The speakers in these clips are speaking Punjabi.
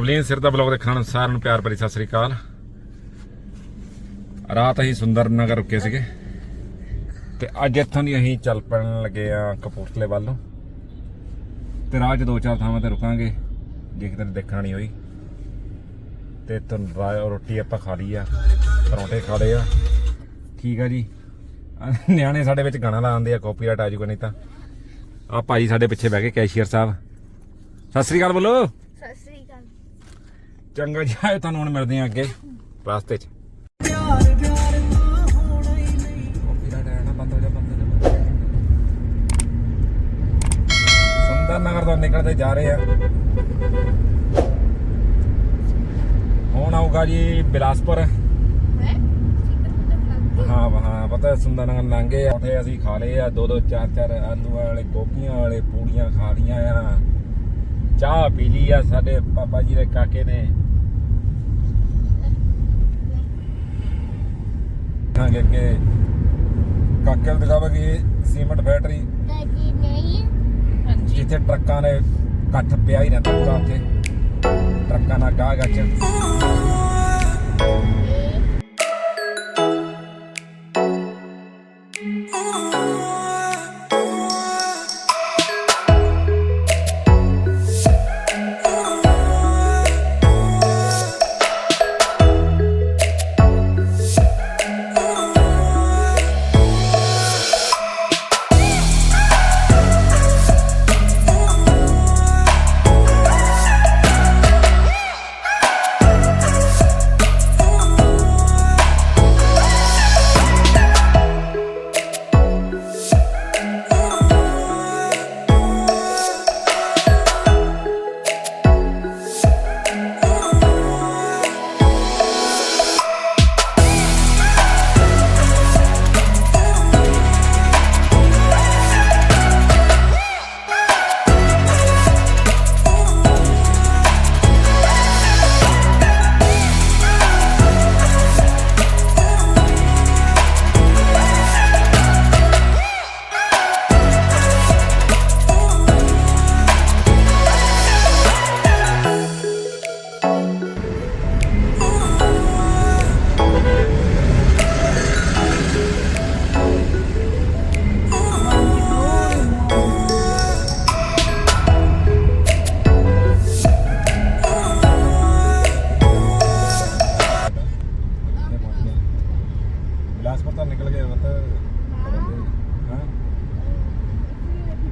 ਲਵਲੀਨ ਸਿਰ ਦਾ ਬਲੌਗ ਦੇਖਣ ਸਾਰਿਆਂ ਨੂੰ ਪਿਆਰ ਭਰੀ ਸਤਿ ਸ੍ਰੀ ਅਕਾਲ। ਰਾਤ ਅਸੀਂ ਸੁੰਦਰ ਨਗਰ ਰੁਕੇ ਸੀਗੇ। ਤੇ ਅੱਜ ਇੱਥੋਂ ਦੀ ਅਸੀਂ ਚੱਲ ਪੈਣ ਲੱਗੇ ਆ ਕਪੂਰਥਲੇ ਵੱਲ ਨੂੰ। ਤੇ ਰਾਹ 'ਚ ਦੋ ਚਾਰ ਥਾਵਾਂ ਤੇ ਰੁਕਾਂਗੇ, ਜੇ ਕਿਤੇ ਦੇਖਣਾ ਨਹੀਂ ਹੋਈ। ਤੇ ਤੁਹਾਨੂੰ ਰਾ- ਰੋਟੀ ਆਪਾਂ ਖਾ ਲਈ ਆ, ਪਰੌਂਠੇ ਖਾ ਲਏ ਆ। ਠੀਕ ਆ ਜੀ। ਨਿਆਣੇ ਸਾਡੇ ਵਿੱਚ ਗਾਣਾ ਲਾਉਂਦੇ ਆ ਕਾਪੀਰਾਈਟ ਆ ਜੂਗਾ ਨਹੀਂ ਤਾਂ। ਆ ਭਾਈ ਸਾਡੇ ਪਿੱਛੇ ਬਹਿ ਕੇ ਕੈਸ਼ੀਅਰ ਸਾਹਿਬ। ਸਤਿ ਸ੍ਰੀ ਅਕਾਲ ਬੋਲੋ। ਚੰਗਾ ਜੀ ਆਏ ਤੁਹਾਨੂੰ ਹੁਣ ਮਿਲਦੇ ਆ ਅੱਗੇ ਰਸਤੇ 'ਚ। ਸੁੰਦਰ ਨਗਰ ਤੋਂ ਨਿਕਲਦੇ ਜਾ ਰਹੇ ਆ। ਹੁਣ ਆਊਗਾ ਜੀ ਬਿਲਾਸਪੁਰ। ਹਾਂ? ਹਾਂ ਪਤਾ ਸੁੰਦਰ ਨਗਰ ਲੰਘੇ ਆ। ਉੱਥੇ ਅਸੀਂ ਖਾ ਲਏ ਆ। ਦੋ ਦੋ ਚਾਰ ਚਾਰ ਆਲੂ ਵਾਲੇ ਗੋਭੀਆਂ ਵਾਲੇ ਪੂੜੀਆਂ ਖਾ ਲੀਆਂ ਆ। ਚਾਹ ਪੀ ਲਈ ਆ ਸਾਡੇ ਪਾਪਾ ਜੀ ਦੇ ਕਾਕੇ ਨੇ। ਖਾਂਗੇ ਕਿ ਕਾਕੇ ਨੂੰ ਦਿਖਾਵਾ ਕਿ ਸੀਮੈਂਟ ਫੈਕਟਰੀ ਨਹੀਂ ਜਿੱਥੇ ਟਰੱਕਾਂ ਨੇ ਇਕੱਠ ਪਿਆ ਹੀ ਰਹਿੰਦਾ ਪੂਰਾ ਉੱਥੇ। ਟਰੱਕਾਂ ਨਾਲ ਗਾਹ ਬਿਲਾਸਪੁਰ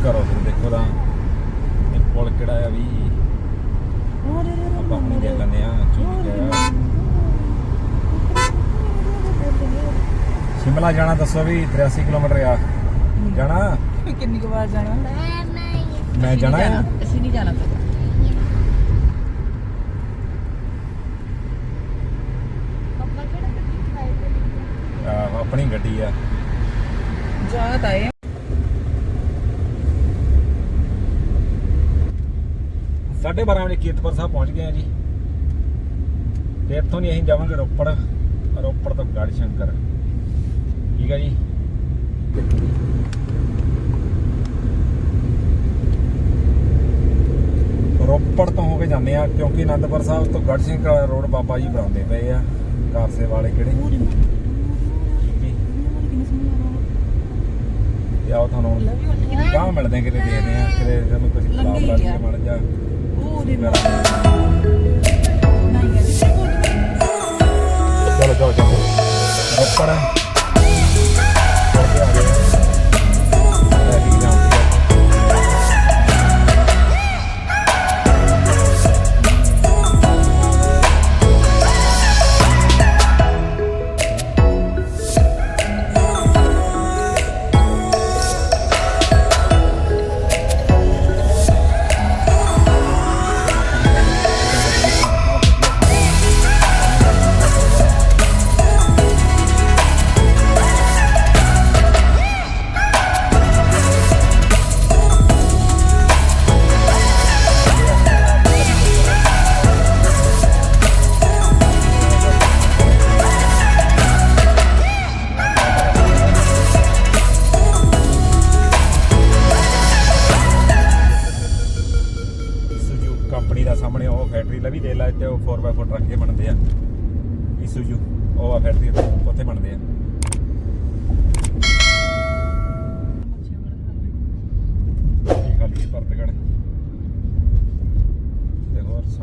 ਕਰੋ ਫਿਰ ਦੇਖੋ ਤਾਂ ਇਹ ਪੁਲ ਕਿਹੜਾ ਆ ਵੀ ਆਪਾਂ ਹੁਣੀ ਦੇਖ ਲੈਂਦੇ ਆ ਗਿਆ ਸ਼ਿਮਲਾ ਜਾਣਾ ਦੱਸੋ ਵੀ 83 ਕਿਲੋਮੀਟਰ ਆ। ਜਾਣਾ? ਕਿੰਨੀ ਕੁ ਵਾਰ ਜਾਣਾ? ਮੈਂ ਨਹੀਂ ਮੈਂ ਜਾਣਾ ਅਸੀਂ ਨਹੀਂ ਜਾਣਾ ਆਪਣੀ ਗੱਡੀ ਆ। ਜਾ ਤਾਂ ਇਹ ਸਾਢੇ 12 ਵਜੇ ਕੀਰਤਪੁਰ ਸਾਹਿਬ ਪਹੁੰਚ ਗਏ ਆ ਜੀ। ਤੇ ਇੱਥੋਂ ਦੀ ਅਸੀਂ ਜਾਵਾਂਗੇ ਰੋਪੜ। ਰੋਪੜ ਤੋਂ ਗੜ ਸ਼ੰਕਰ ਠੀਕ ਹੈ ਜੀ। ਰੋਪੜ ਤੋਂ ਹੋ ਕੇ ਜਾਂਦੇ ਆ ਕਿਉਂਕਿ ਅਨੰਦਪੁਰ ਸਾਹਿਬ ਤੋਂ ਗੜ ਸ਼ੰਕਰ ਵਾਲਾ ਰੋਡ ਬਾਬਾ ਜੀ ਬਣਾਉਂਦੇ ਪਏ ਆ ਕਾਰਸੇ ਵਾਲੇ ਕਿਹੜੇ? ਤੇ ਆਓ ਤੁਹਾਨੂੰ ਗਾਂ ਮਿਲਦੇ ਕਿਤੇ ਦੇਖਦੇ ਆ ਕਿਤੇ ਸਾਨੂੰ ਕੁਝ ਹੀ ਲੱਗ। ਕੇ ਮੜ ਜਾ। চলো চলো চলো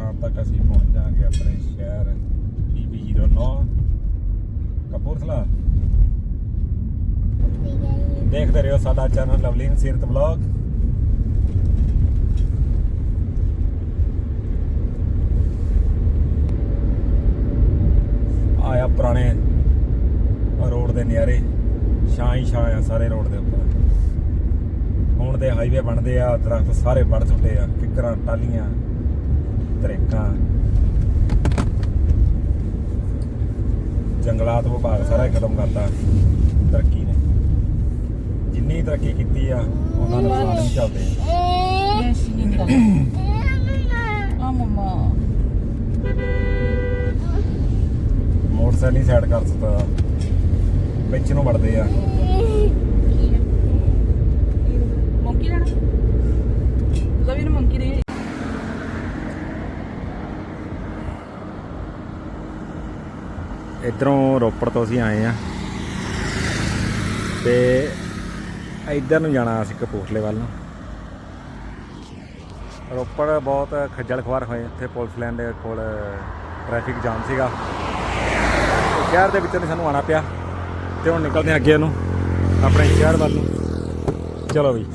ਸ਼ਾਮ ਤੱਕ ਅਸੀਂ ਪਹੁੰਚ ਜਾਾਂਗੇ ਆਪਣੇ ਸ਼ਹਿਰ PB09 ਕਪੂਰਥਲਾ। ਦੇਖਦੇ ਰਹੋ ਸਾਡਾ ਚੈਨਲ ਲਵਲੀਨ ਸੀਰਤ ਵਲੌਗ ਆਇਆ ਪੁਰਾਣੇ ਰੋਡ ਦੇ ਨਿਆਰੇ ਛਾਂ ਹੀ ਛਾਂ ਆ ਸਾਰੇ ਰੋਡ ਦੇ ਉੱਪਰ। ਹੁਣ ਦੇ ਹਾਈਵੇ ਬਣਦੇ ਆ, ਦਰਖਤ ਸਾਰੇ ਵੱਢ ਚੁੱਕੇ ਆ, ਕਿੱਕਰਾਂ ਟਾਲੀਆਂ ਤਰੇਕਾਂ। ਜੰਗਲਾਤ ਵਿਭਾਗ ਸਾਰਾ ਖਤਮ ਕਰਤਾ। ਤਰੱਕੀ ਨੇ। ਜਿੰਨੀ ਤਰੱਕੀ ਕੀਤੀ ਆ ਉਹਨਾਂ ਨੂੰ ਨੁਕਸਾਨ ਵੀ ਚੱਲਦੇ ਆ। ਮਮਾ। ਮੋਟਰਸਾਈਕਲ ਹੀ ਸਾਈਡ ਕਰ ਦਿੱਤਾ। ਵਿੱਚ ਨੂੰ ਵੜਦੇ ਆ ਮੰਕੀ ਲੈਣਾ ਲਵੀ ਨੂੰ ਮੰਕੀ ਦੇ ਇਧਰੋਂ ਰੋਪੜ ਤੋਂ ਅਸੀਂ ਆਏ ਆ। ਤੇ ਇੱਧਰ ਨੂੰ ਜਾਣਾ ਅਸੀਂ ਕਪੂਰਥਲੇ ਵੱਲ ਨੂੰ। ਰੋਪੜ ਬਹੁਤ ਖੱਜਲ ਖਵਾਰ ਹੋਏ ਇੱਥੇ ਪੁਲਿਸ ਲਾਈਨ ਦੇ ਕੋਲ ਟ੍ਰੈਫਿਕ ਜਾਮ ਸੀਗਾ। ਸ਼ਹਿਰ ਦੇ ਵਿੱਚੋਂ ਦੀ ਸਾਨੂੰ ਆਣਾ ਪਿਆ। ਤੇ ਹੁਣ ਨਿਕਲਦੇ ਹਾਂ ਅੱਗੇ ਨੂੰ, ਆਪਣੇ ਸ਼ਹਿਰ ਵੱਲ ਨੂੰ। ਚਲੋ ਵੀ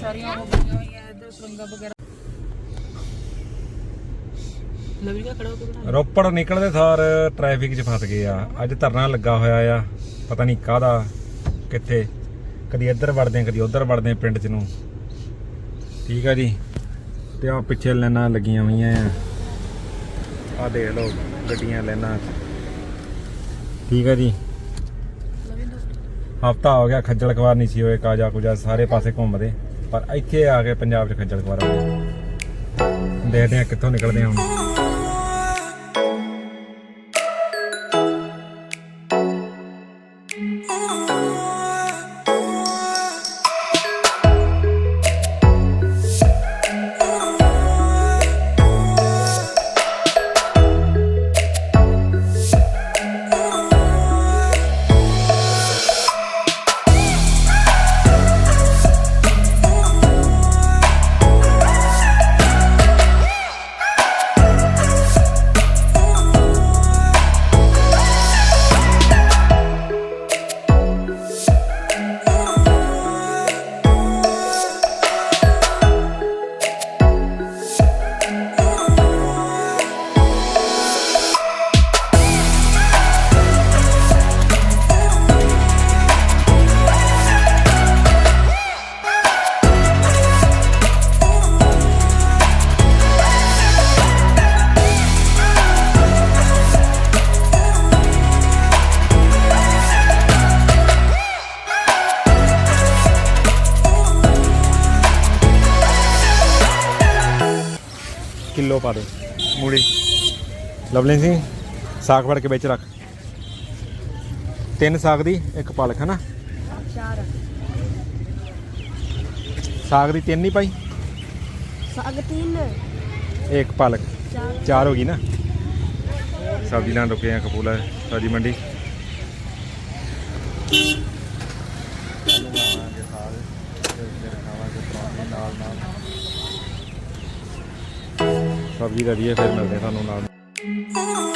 ਸਾਰੀਆਂ ਹੋ ਗਈਆਂ ਹੋਈਆਂ, ਇੱਧਰ ਸੁਰੰਗਾ ਵਗੈਰਾ ਲਵੀ ਦਾ ਖੜਾ ਹੋ ਕੇ ਬਣਾ ਰੋਪੜ ਨਿਕਲਦੇ ਸਾਰ ਟ੍ਰੈਫਿਕ 'ਚ ਫਸ ਗਏ ਆ। ਅੱਜ ਧਰਨਾ ਲੱਗਾ ਹੋਇਆ ਆ। ਪਤਾ ਨਹੀਂ ਕਾਹਦਾ ਕਿੱਥੇ। ਕਦੀ ਇੱਧਰ ਵੜਦੇ ਆ ਕਦੀ ਉੱਧਰ ਵੜਦੇ ਆ ਪਿੰਡ 'ਚ ਨੂੰ। ਠੀਕ ਆ ਜੀ। ਤੇ ਆ ਪਿੱਛੇ ਲਾਈਨਾਂ ਲੱਗੀਆਂ ਹੋਈਆਂ ਆ। ਆ ਦੇਖ ਲਓ ਗੱਡੀਆਂ 'ਚ ਠੀਕ ਆ ਜੀ। ਹਫਤਾ ਹੋ ਗਿਆ ਖੱਜਲ ਖਵਾਰ ਨਹੀਂ ਸੀ ਹੋਏ ਕਾਜਾ ਕੁਜਾ ਸਾਰੇ ਪਾਸੇ ਘੁੰਮਦੇ। ਪਰ ਇੱਥੇ ਆ ਕੇ ਪੰਜਾਬ 'ਚ ਖੱਜਲ ਖਵਾਰ ਹੋ ਗਏ ਦੇਖਦੇ ਆ ਕਿੱਥੋਂ ਨਿਕਲਦੇ ਆ ਹੁਣ। Ooh. ਕਿਲੋ ਪਾ ਦੇ ਮੂੜੀ ਲਵਲੀ ਸਿੰਘ ਸਾਗ ਫੜ ਕੇ ਵਿੱਚ ਰੱਖ। ਤਿੰਨ ਸਾਗ ਦੀ ਇੱਕ ਪਾਲਕ ਹੈ ਨਾ ਚਾਰ। ਸਾਗ ਦੀ ਤਿੰਨ ਨਹੀਂ ਪਾਈ? ਸਾਗ ਤਿੰਨ। ਇੱਕ ਪਾਲਕ। ਚਾਰ। ਹੋ ਗਈ ਨਾ? ਸਬਜ਼ੀ ਲੈਣ ਰੁਕੇ ਆ ਕਪੂਲਾ ਸਬਜ਼ੀ ਮੰਡੀ। ਸਬਜ਼ੀ ਦਾ ਵੀ ਫਿਰ ਮਿਲਦੇ ਆ ਤੁਹਾਨੂੰ ਨਾਲ।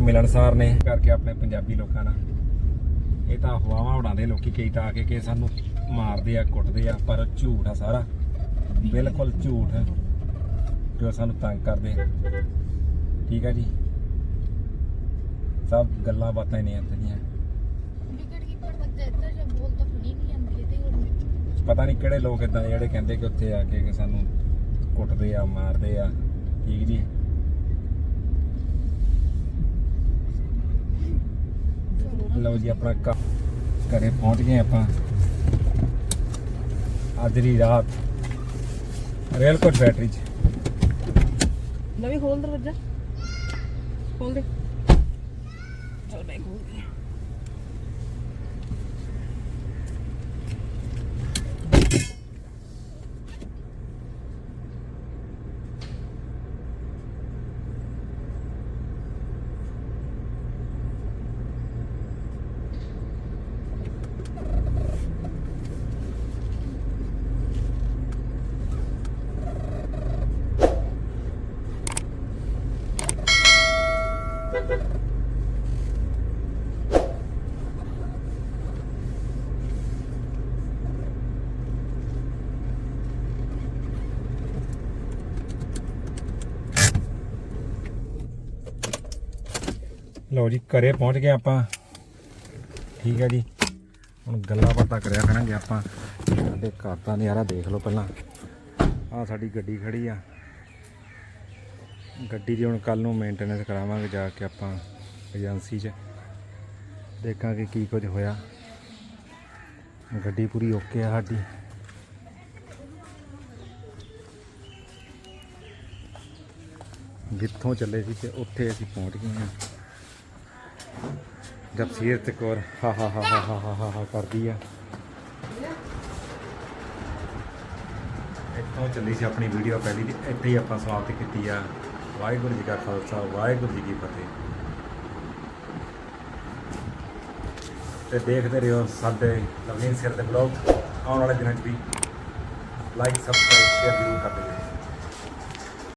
ਮਿਲਣਸਾਰ ਨੇ ਕਰਕੇ ਆਪਣੇ ਪੰਜਾਬੀ ਲੋਕਾਂ ਨਾਲ। ਇਹ ਤਾਂ ਅਫਵਾਹਾਂ ਉਡਾਉਂਦੇ ਲੋਕੀ ਕਈ ਤਾਂ ਆ ਕੇ ਕਿ ਸਾਨੂੰ ਮਾਰਦੇ ਆ ਕੁੱਟਦੇ ਆ ਪਰ ਝੂਠ ਆ ਸਾਰਾ। ਬਿਲਕੁਲ ਝੂਠ। ਹੈ ਕਿ ਉਹ ਸਾਨੂੰ ਤੰਗ ਕਰਦੇ। ਠੀਕ ਹੈ ਜੀ? ਸਭ ਗੱਲਾਂ ਬਾਤਾਂ ਨੇ ਜੇ ਹੁਣ ਪਤਾ ਨਹੀਂ ਕਿਹੜੇ ਲੋਕ ਇਦਾਂ ਜਿਹੜੇ ਕਹਿੰਦੇ ਕਿ ਉੱਥੇ ਆ ਕੇ ਕਿ ਸਾਨੂੰ ਕੁੱਟਦੇ ਆ ਮਾਰਦੇ ਆ। ਠੀਕ ਜੀ? ਲਓ ਜੀ, ਆਪਣਾ ਘ- ਘਰੇ ਪਹੁੰਚ ਗਏ ਆਪਾਂ। ਅੱਜ ਦੀ ਰਾਤ ਰੇਲਕੋਟ ਫੈਕਟਰੀ 'ਚ। ਲਵੀ ਖੋਲ ਦਰਵਾਜ਼ਾ। ਖੋਲ ਦੇ। ਚਲ ਮੈਂ ਖੋਲਦੀ ਹਾਂ। ਲਓ ਜੀ, ਘਰੇ ਪਹੁੰਚ ਗਏ ਆਪਾਂ। ਠੀਕ ਹੈ ਜੀ। ਹੁਣ ਗੱਲਾਂ ਬਾਤਾਂ ਕਰਿਆ ਕਰਾਂਗੇ ਆਪਾਂ। ਸਾਡੇ ਘਰ ਦਾ ਨਜ਼ਾਰਾ ਦੇਖ ਲਓ ਪਹਿਲਾਂ। ਆਹ ਸਾਡੀ ਗੱਡੀ ਖੜੀ ਆ। ਗੱਡੀ ਦੀ ਹੁਣ ਕੱਲ ਨੂੰ ਮੇਨਟੇਨੈਂਸ ਕਰਾਵਾਂਗੇ ਜਾ ਕੇ ਆਪਾਂ ਏਜੰਸੀ 'ਚ। ਦੇਖਾਂਗੇ ਕੀ ਕੁਝ ਹੋਇਆ। ਗੱਡੀ ਪੂਰੀ ਓਕੇ ਆ ਸਾਡੀ। ਜਿੱਥੋਂ ਚੱਲੇ ਸੀ ਤੇ ਉੱਥੇ ਅਸੀਂ ਪਹੁੰਚ ਗਏ ਹਾਂ ਜਪਸ਼ੀਰ ਸੀਰਤ ਕੌਰ, ਹਾ ਹਾ ਹਾ ਹਾ ਹਾ ਹਾ ਹਾ ਕਰਦੀ ਆ। ਇੱਥੋਂ ਚੱਲੀ ਸੀ ਆਪਣੀ ਵੀਡੀਓ ਪਹਿਲੀ ਦੀ, ਇੱਥੇ ਹੀ ਆਪਾਂ ਸਮਾਪਤ ਕੀਤੀ ਆ। ਵਾਹਿਗੁਰੂ ਜੀ ਕਾ ਖਾਲਸਾ, ਵਾਹਿਗੁਰੂ ਜੀ ਕੀ ਫਤਿਹ। ਤੇ ਦੇਖਦੇ ਰਹੋ ਸਾਡੇ ਨਵੀਨ ਸਿਰ ਦੇ ਬਲੌਗ ਆਉਣ ਵਾਲੇ ਦਿਨਾਂ 'ਚ ਵੀ। ਲਾਈਕ ਸਬਸਕ੍ਰਾਈਬ ਸ਼ੇਅਰ ਜ਼ਰੂਰ ਕਰਦੇ ਰਹੋ।